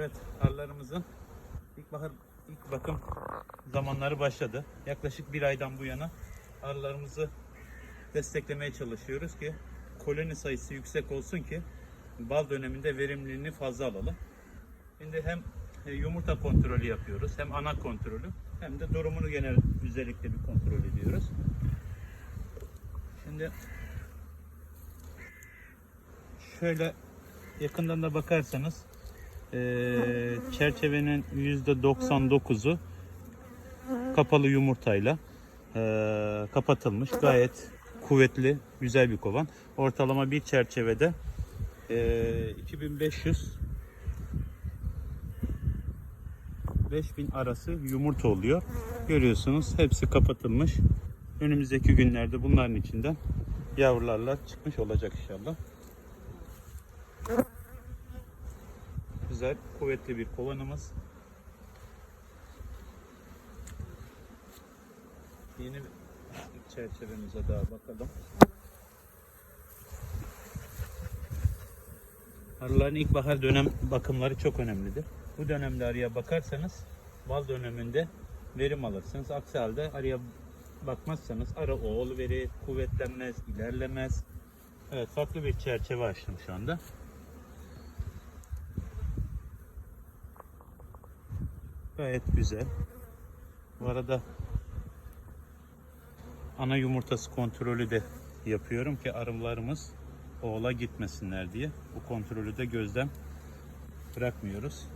Evet, arılarımızın ilkbahar ilk bakım zamanları başladı. Yaklaşık bir aydan bu yana arılarımızı desteklemeye çalışıyoruz ki koloni sayısı yüksek olsun ki bal döneminde verimliliğini fazla alalım. Şimdi hem e, yumurta kontrolü yapıyoruz, hem ana kontrolü, hem de durumunu genel özellikle bir kontrol ediyoruz. Şimdi şöyle yakından da bakarsanız eee, çerçevenin %99'u kapalı yumurtayla eee, kapatılmış. Gayet kuvvetli, güzel bir kovan. Ortalama bir çerçevede eee 2500 5000 arası yumurta oluyor. Görüyorsunuz hepsi kapatılmış. Önümüzdeki günlerde bunların içinden yavrularla çıkmış olacak inşallah. Güzel, kuvvetli bir kovanımız. Yeni çerçevemize daha bakalım. Arıların ilkbahar dönem bakımları çok önemlidir. Bu dönemde arıya bakarsanız bal döneminde verim alırsınız. Aksi halde arıya bakmazsanız arı oğul verir, kuvvetlenmez, ilerlemez. Evet farklı bir çerçeve açtım şu anda. Gayet güzel. Bu arada ana yumurtası kontrolü de yapıyorum ki arılarımız oğula gitmesinler diye. Bu kontrolü de gözden bırakmıyoruz.